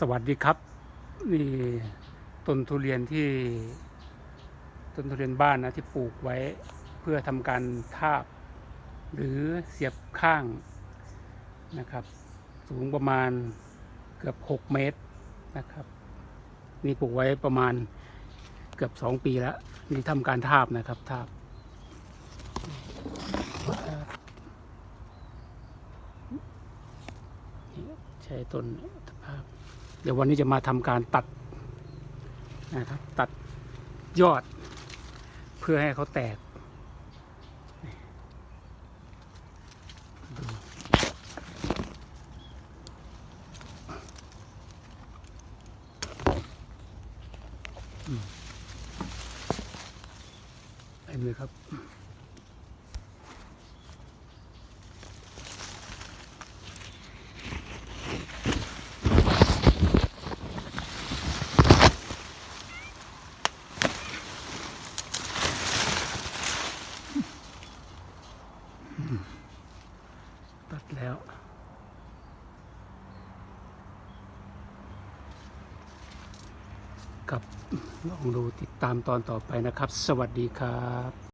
สวัสดีครับ นี่ต้นทุเรียนที่ต้นทุเรียนบ้านนะที่ปลูกไว้เพื่อทำการทาบ หรือเสียบข้างนะครับ สูงประมาณเกือบ 6 เมตรนะครับ นี่ปลูกไว้ประมาณเกือบ 2 ปีแล้วนี่ทำการทาบนะครับทาบใช้ต้นภาพ เดี๋ยววันนี้จะมาทำการตัดนะครับตัดยอดเพื่อให้เขาแตกอืมเห็นไหมครับ ตัดแล้ว กับลองดูติดตามตอนต่อไปนะครับ สวัสดีครับ